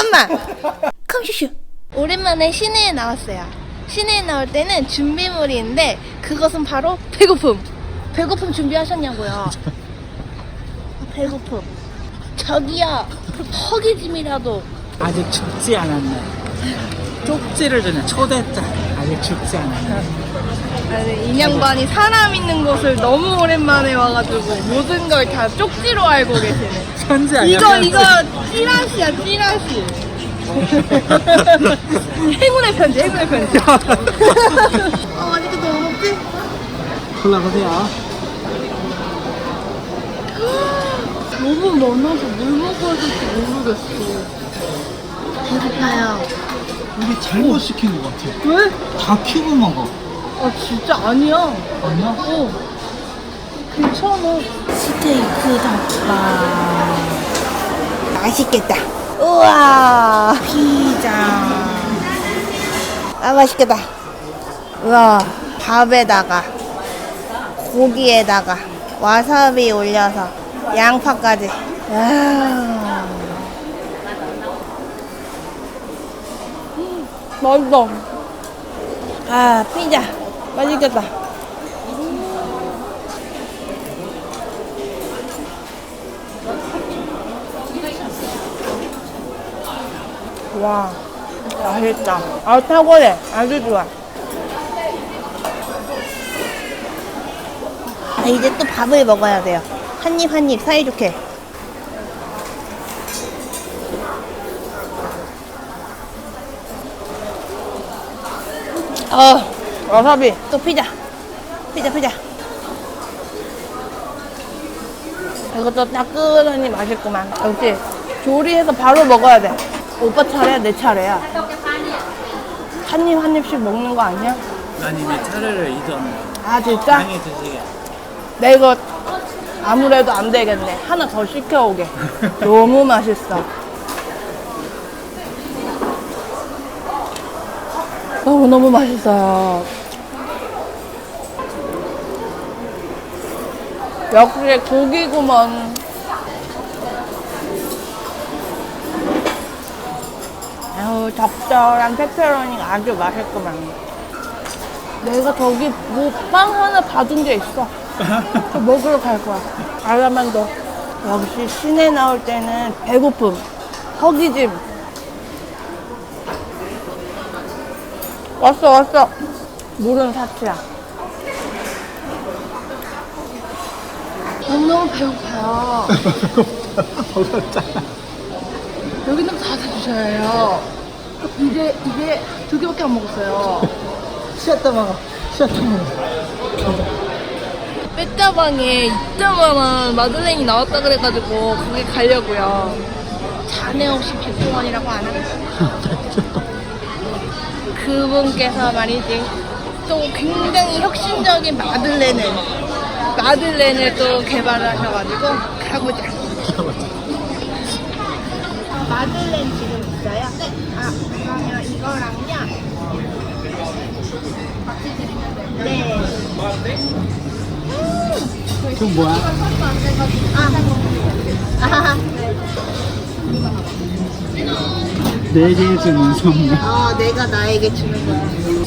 잠깐만. 컴슈슈. 오랜만에 시내에 나왔어요. 시내에 나올 때는 준비물이 있는데 그것은 바로 배고픔. 배고픔 준비하셨냐고요? 아, 배고픔. 저기요. 허기짐이라도 아직 죽지 않았네. 쪽지를 주네. 초대장. 아직 죽지 않았네. 아니, 인양반이 사람 있는 곳을 너무 오랜만에 와가지고 모든 걸 다 쪽지로 알고 계시네. 현지 아니야? 이거. 이거 찌라시야 찌라시. 행운의 편지 행운의 편지. 어 맛있겠다 뭐 먹지? 골라보세요. 너무 많아서 뭘 먹어야 될지 모르겠어. 배고파요. 우리 잘못 시킨 것 같아. 왜? 다 키고 먹어. 아 진짜 아니야. 아니야? 어. 괜찮아. 스테이크 덮밥. 맛있겠다. 우와. 피자. 아, 맛있겠다. 우와. 밥에다가, 고기에다가, 와사비 올려서, 양파까지. 와. 맛있어. 아, 피자. 맛있겠다. 와, 맛있다. 아, 탁월해. 아주 좋아. 아, 이제 또 밥을 먹어야 돼요. 한 입 한 입 사이좋게. 어, 와사비. 또 피자. 피자, 피자. 이것도 따끈하니 맛있구만. 역시 조리해서 바로 먹어야 돼. 오빠 차례야, 내 차례야. 한 입 한 입씩 먹는 거 아니야? 난 이미 차례를 잊었네. 아, 진짜? 많이 드시게. 내 이거 아무래도 안 되겠네. 하나 더 시켜오게. 너무 맛있어. 너무 너무 맛있어요. 역시 고기구먼. 아유, 적절한 페페로니가 아주 맛있구만. 내가 저기 뭐 빵 하나 받은 게 있어. 먹으러 갈 거야. 알라만도. 역시 시내 나올 때는 배고픔, 허기짐. 왔어, 왔어. 물은 사치야. 너무너무 배고파요. 버렸잖아. 여기는 다 사주셔야 해요. 이제, 이제 두 개밖에 안 먹었어요. 쉬었다 먹어. 쉬었다 먹어. 빼짜방에 이따만한 마들렌이 나왔다 그래가지고 거기 가려고요. 자네 혹시 백종원이라고 아나? 그분께서 말이지 또 굉장히 혁신적인 마들렌을 마들렌을 또 개발을 하셔가지고 가보자. 마들렌 지금 있어요? 아 그러면 이거랑요. 네. 그럼 뭐야? 아. 내게 주는 선물. 어, 내가 나에게 주는 거야.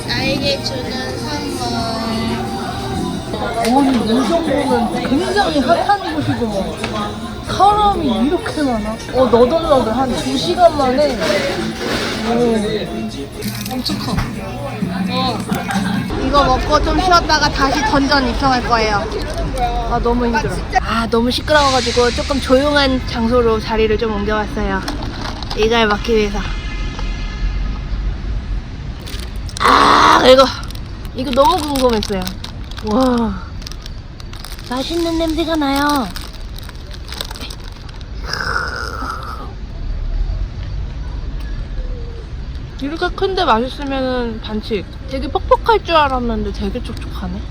나에게 주는 선물. 아니, 이 정도면 굉장히 핫한 곳이구먼. 사람이 이렇게 많아? 어, 너덜너덜 한 2시간 만에. 오, 엄청 커. 어. 이거 먹고 좀 쉬었다가 다시 던전 입성할 거예요. 아, 너무 힘들어. 아, 너무 시끄러워가지고 조금 조용한 장소로 자리를 좀 옮겨왔어요. 이걸 막기 위해서. 아, 이거, 이거 너무 궁금했어요. 와, 맛있는 냄새가 나요. 이렇게 큰데 맛있으면 반칙. 되게 퍽퍽할 줄 알았는데 되게 촉촉하네.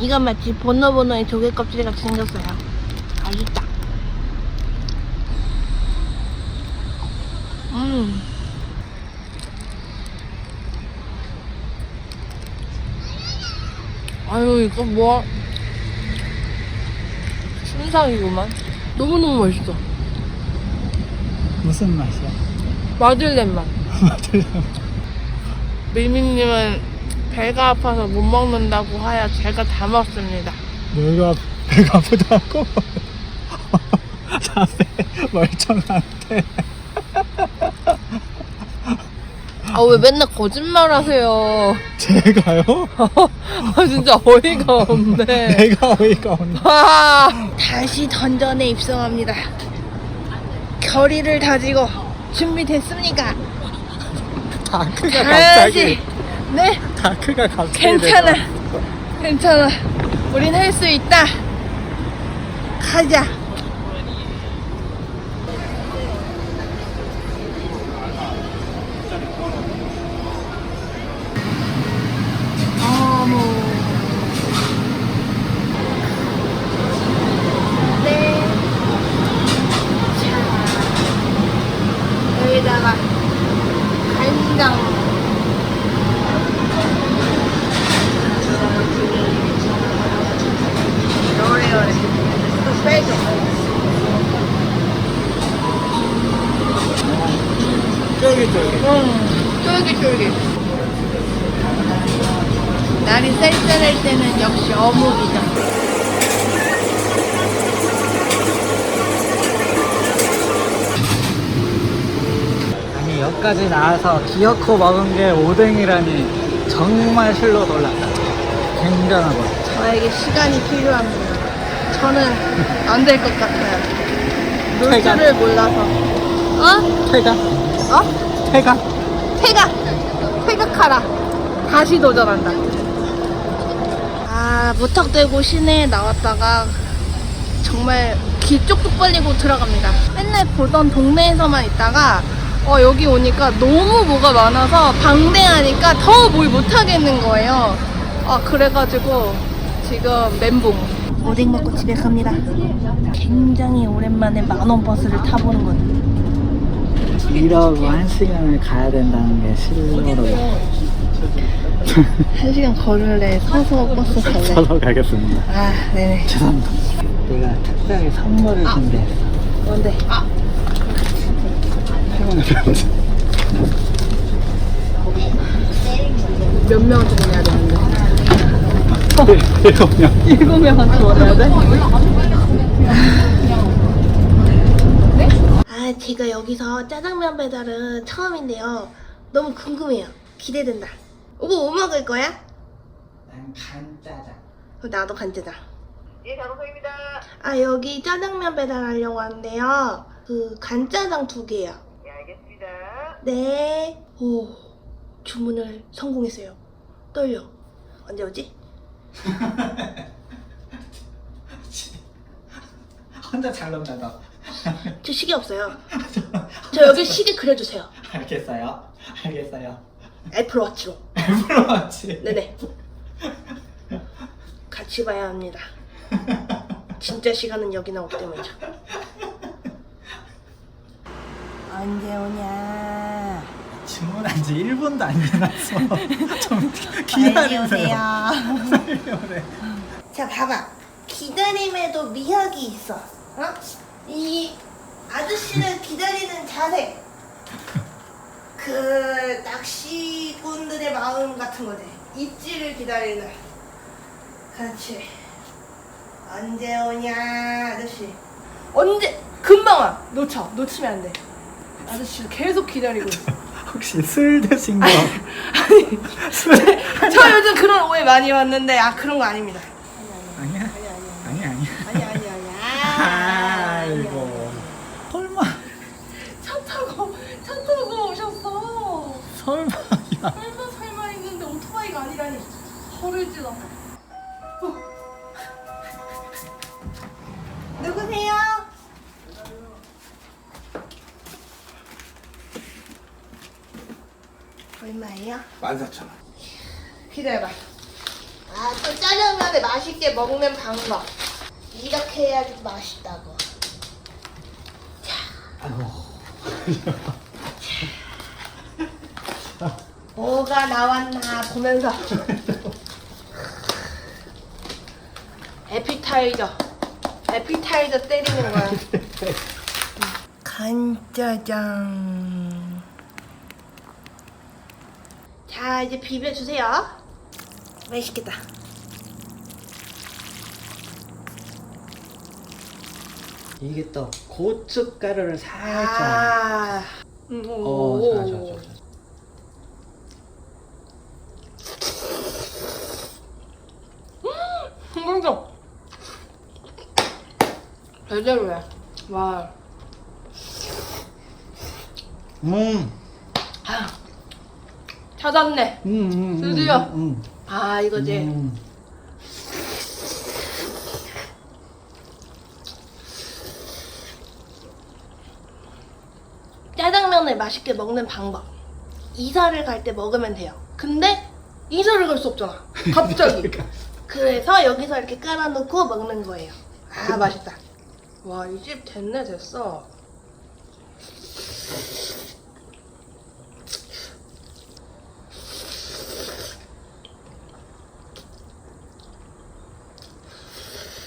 이건 마치 보노보노의 조개 껍질 같이 생겼어요. 맛있다. 아유 이거 뭐 순상이구만. 너무너무 맛있어. 무슨 맛이야? 마들렌 맛. 마들렌. 밀미님은 배가 아파서 못 먹는다고 하여 제가 다 먹습니다. 내가 배가 아프다고? 자세 멀쩡한데. 아 왜 맨날 거짓말 하세요? 제가요? 아 진짜 어이가 없네. 내가 어이가 없네. 와 다시 던전에 입성합니다. 결의를 다지고 준비됐습니까? 다크가. 갑자기. 네, 다크가 갑자기. 괜찮아. 내가- 괜찮아. 우린 할 수 있다. 가자. 쫄깃 쫄깃. 날이 쌀쌀할 때는 역시 어묵이죠. 아니 여기까지 나와서 기어코 먹은 게 오뎅이라니 정말 실로 놀랐다. 굉장하고. 저에게 시간이 필요합니다. 저는 안 될 것 같아요. 놀 퇴각. 줄을 몰라서. 어? 퇴각. 어? 퇴각. 퇴각! 퇴각하라. 다시 도전한다. 아, 무턱대고 시내에 나왔다가 정말 기 쪽쪽 벌리고 들어갑니다. 맨날 보던 동네에서만 있다가 어, 여기 오니까 너무 뭐가 많아서 방대하니까 더 뭘 못하겠는 거예요. 아, 그래가지고 지금 멘붕. 오뎅 먹고 집에 갑니다. 굉장히 오랜만에 만원 버스를 타보는 건 이러고 한 시간을 가야 된다는 게 실로로. 한 시간 걸을래 서서 버스 탈래 서서 가겠습니다. 아 네네 죄송합니다. 내가 특별히 선물을 아. 준비했어. 뭔데 아 편지. 몇 명한테 보내야 되는데 일곱 명. 일곱 명한테 보내야 돼? 아 제가 여기서 짜장면 배달은 처음인데요 너무 궁금해요 기대된다 오고 뭐 먹을 거야? 난 간짜장. 그럼 나도 간짜장 예, 장소입니다. 아 여기 짜장면 배달하려고 하는데요 그 간짜장 두 개요 예, 알겠습니다. 네. 오, 주문을 성공했어요. 떨려. 언제 오지? 혼자 잘 논다 너. 저 시계 없어요. 저 여기 시계 그려주세요. 알겠어요. 알겠어요. 애플워치로. 애플워치. 네네. 같이 봐야 합니다. 진짜 시간은 여기 나오기 때문이죠. 언제 오냐? 주문한 지 1분도 안 지났어. 좀 기다리세요. 빨리 오래. 자, 봐봐. 기다림에도 미학이 있어. 어? 이 아저씨를 기다리는 자세. 그 낚시꾼들의 마음 같은 거지. 입질을 기다리는. 그렇지. 언제 오냐, 아저씨. 언제? 금방 와. 놓쳐. 놓치면 안 돼. 아저씨 계속 기다리고 있어. 혹시 술 드신 거? 아니, 술? 저 요즘 그런 오해 많이 왔는데, 아, 그런 거 아닙니다. 아니야? 아니, 아니, 아니. 아니야, 아니야. 아니, 아니, 아니. 아, 아이고. 설마, 차 타고 차 타고 오셨어. 설마. 야. 설마 설마 했는데 오토바이가 아니라니. 허를 찔러. 누구세요? 얼마예요? 14,000원. 기다려봐. 아, 또 짜장면에 맛있게 먹는 방법. 이렇게 해야지 맛있다고. 뭐가 나왔나 보면서 에피타이저 에피타이저 때리는 거야 간짜장. 자, 이제 비벼주세요. 맛있겠다. 이게 또 고춧가루를 살짝. 아. 음, 오. 어, 좋아, 좋아, 좋아. 좋아. 흥분져. 제대로야. 와. 음, 찾았네. 음, 음, 음, 드디어. 음, 아, 이거지. 음. 짜장면을 맛있게 먹는 방법. 이사를 갈 때 먹으면 돼요. 근데 이사를 갈 수 없잖아. 갑자기. 그래서 여기서 이렇게 깔아놓고 먹는 거예요. 아, 맛있다. 와, 이 집 됐네, 됐어.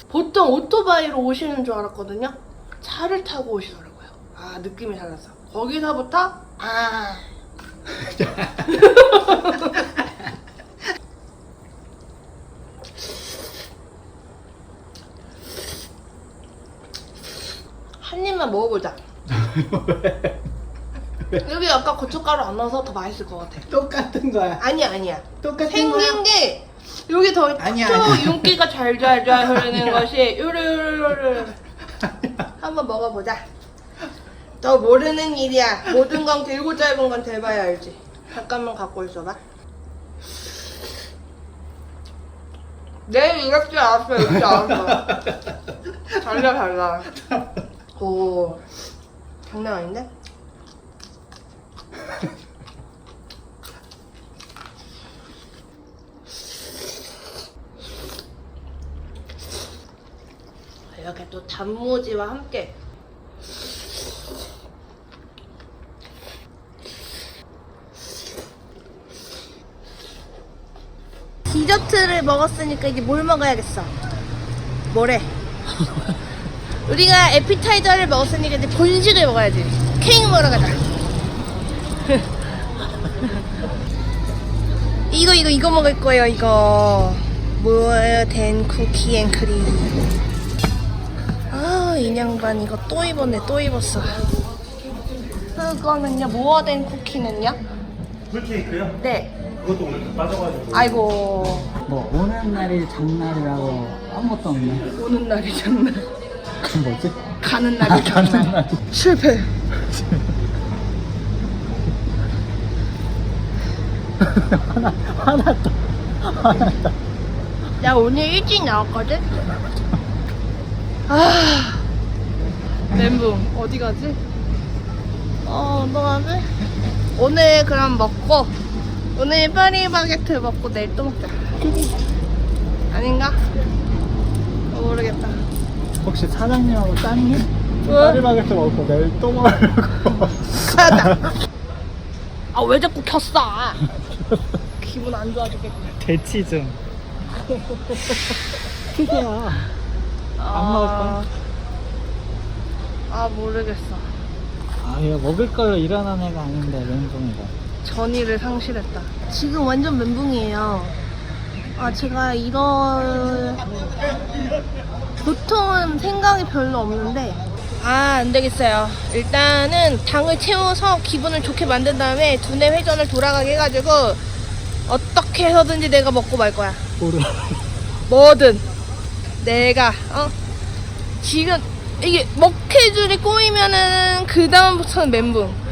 보통 오토바이로 오시는 줄 알았거든요. 차를 타고 오시더라고요. 아, 느낌이 달라서. 거기서부터, 아. 한 입만 먹어보자. 여기 아까 고춧가루 안 넣어서 더 맛있을 것 같아. 똑같은 거야. 아니야, 아니야. 똑같은 생긴 게 여기 더 아니야, 초 아니야. 윤기가 잘잘잘 흐르는 것이 요르요르요르 한번 먹어보자. 너 모르는 일이야. 모든 건 길고 짧은 건 대봐야 알지. 잠깐만 갖고 있어봐. 이럴 줄 알았어, 줄 알았어. 달라, 달라. 오, 장난 아닌데? 이렇게 또 단무지와 함께 디저트를 먹었으니까 이제 뭘 먹어야겠어? 뭐래? 우리가 에피타이저를 먹었으니까 이제 본식을 먹어야지. 케이크 먹으러 가자. 이거 이거 이거 먹을 거예요 이거. 뭐예요? 된 쿠키 앤 크림. 아, 인양반 이거 또 입었네, 또 입었어. 그거는요, 모어된 쿠키는요? 풀케이크요? 네. 그것도 오늘 빠져가지고 아이고, 뭐 오는 날이 장날이라고 아무것도 없네. 오는 날이 장날, 그 뭐지? 가는 날이 장날. 실패. 하나 화났다. 화났다. 나 오늘 일찍 나왔거든? 아, 멘붕. 어디 가지? 어, 뭐 하지? 오늘 그럼 먹고, 오늘 파리바게트 먹고 내일 또 먹자. 아닌가? 어, 모르겠다. 혹시 사장님하고 딴님? 왜? 파리바게트 먹고 내일 또 먹으려고. 아, 왜 자꾸 켰어? 기분 안 좋아지겠다. 대치 좀. 크게야. 안 먹을 거야? 아, 모르겠어. 아 이거 먹을 걸로 일어난 애가 아닌데 멘붕이다. 전의를 상실했다. 지금 완전 멘붕이에요. 아, 제가 이런 보통은 생각이 별로 없는데 아, 안 되겠어요. 일단은 당을 채워서 기분을 좋게 만든 다음에 두뇌 회전을 돌아가게 해가지고 어떻게 해서든지 내가 먹고 말 거야. 뭐든 내가 어 지금 이게 먹해줄이 꼬이면은 그 다음부터는 멘붕.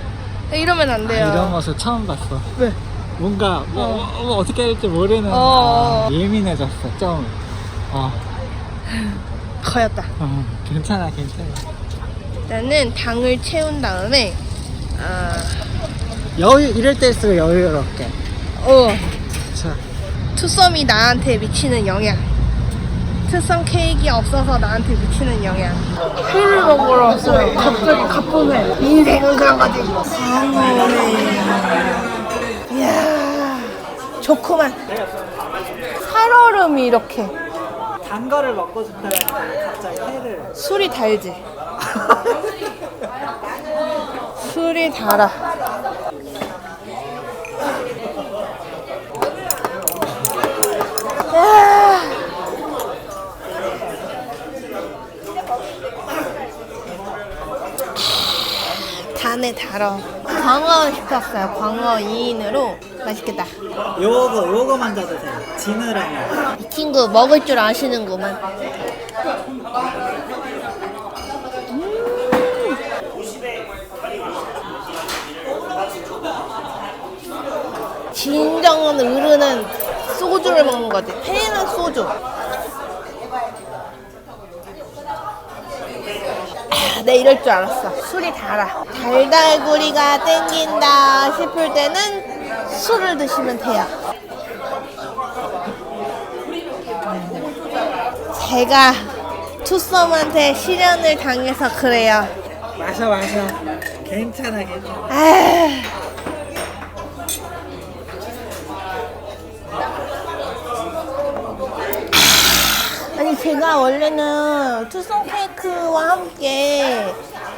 이러면 안 아, 돼요. 이런 모습 처음 봤어. 왜? 뭔가 뭐, 뭐 어떻게 할지 모르는 어. 아, 예민해졌어 좀. 어, 커였다. 어, 괜찮아 괜찮아. 일단은 당을 채운 다음에 아, 여유 이럴 때일수록 여유롭게. 어 자, 투썸이 나한테 미치는 영향. 투썸 케이크 없어서 나한테 미치는 영향. 회를 먹으러 왔어요. 갑자기 가뿐해. 인생은 그런 거지. 강호회. 이야, 좋구만. 살얼음이 이렇게. 먹고 싶다가 갑자기 회를. 술이 달지. 술이 달아. 야. 단에 달어. 광어 시켰어요. 광어 2인으로 맛있겠다. 요거 요거 먼저 드세요. 지느러미. 이 친구 먹을 줄 아시는구만. 음. 진정한 으르는 소주를 먹는 거지. 회는 소주. 아, 내 이럴 줄 알았어. 술이 달아. 달달구리가 땡긴다 싶을 때는 술을 드시면 돼요. 제가 투썸한테 실현을 당해서 그래요. 마셔 마셔. 괜찮아 괜찮아. 아. 아니 제가 원래는 투썸 케이크와 함께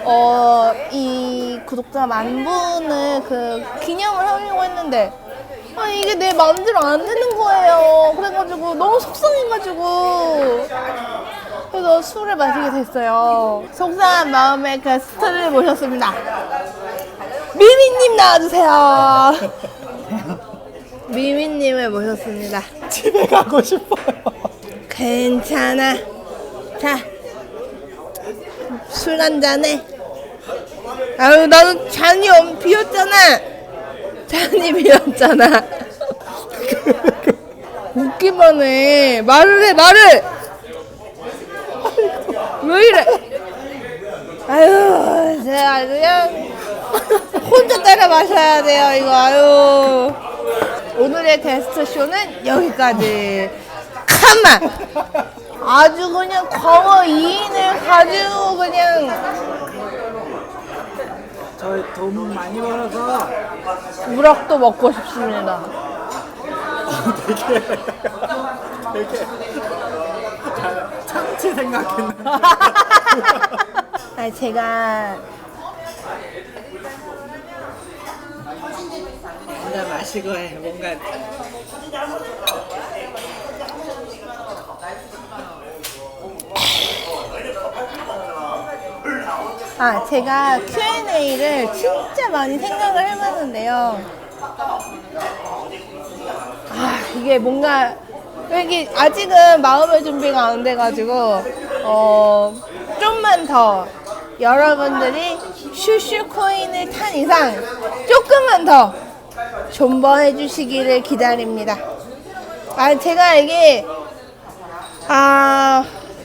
어 이 구독자 만 분을 그 기념을 하려고 했는데 아 이게 내 마음대로 안 되는 거예요. 그래가지고 너무 속상해가지고 그래서 술을 마시게 됐어요. 속상한 마음에 그 스트를 모셨습니다. 미미님 나와주세요. 미미님을 모셨습니다. 집에 가고 싶어요. 괜찮아. 자, 술 한 잔해. 아유, 나는 잔이 엄 비었잖아. 잔이 비었잖아. 웃기만 해. 말을 해, 말을! 왜 이래? 아유, 제가 그냥 혼자 따라 마셔야 돼요, 이거, 아유. 오늘의 게스트 쇼는 여기까지. 가만! 아주 그냥 광어 2인을 가지고 그냥 저희 돈 많이 벌어서 우럭도 먹고 싶습니다. 되게 되게 참치 생각했나? 아니, 제가 뭔가 마시고 해. 뭔가 아, 제가 Q&A를 진짜 많이 생각을 해봤는데요. 아, 이게 뭔가, 여기 아직은 마음의 준비가 안 돼가지고, 어, 좀만 더 여러분들이 슈슈 코인을 탄 이상 조금만 더 존버해 주시기를 기다립니다. 아, 제가 이게, 아,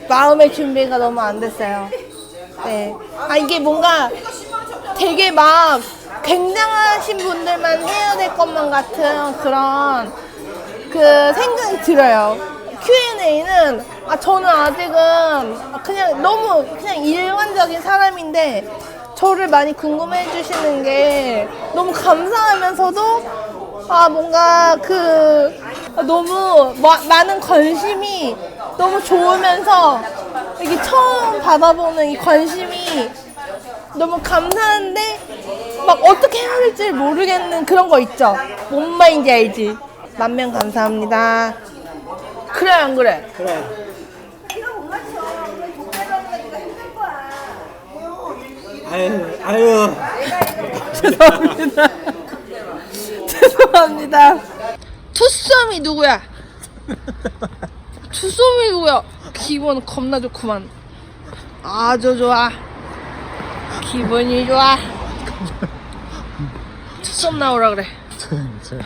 마음의 준비가 너무 안 됐어요. 네. 아, 이게 뭔가 되게 막 굉장하신 분들만 해야 될 것만 같은 그런 그 생각이 들어요. Q&A는 아, 저는 아직은 그냥 너무 그냥 일반적인 사람인데 저를 많이 궁금해 주시는 게 너무 감사하면서도 아, 뭔가 그 너무 마- 많은 관심이 너무 좋으면서 이게 처음 받아보는 이 관심이 너무 감사한데 막 어떻게 해야 될지 모르겠는 그런 거 있죠. 뭔 말인지 알지? 만명 감사합니다. 그래 안 그래? 그래. 아유 아유 죄송합니다. 죄송합니다. 투썸이 누구야? 투썸이 누구야? 기분 겁나 좋구만. 아주 좋아. 기분이 좋아. 투썸 나오라 그래. 조용히 조용히.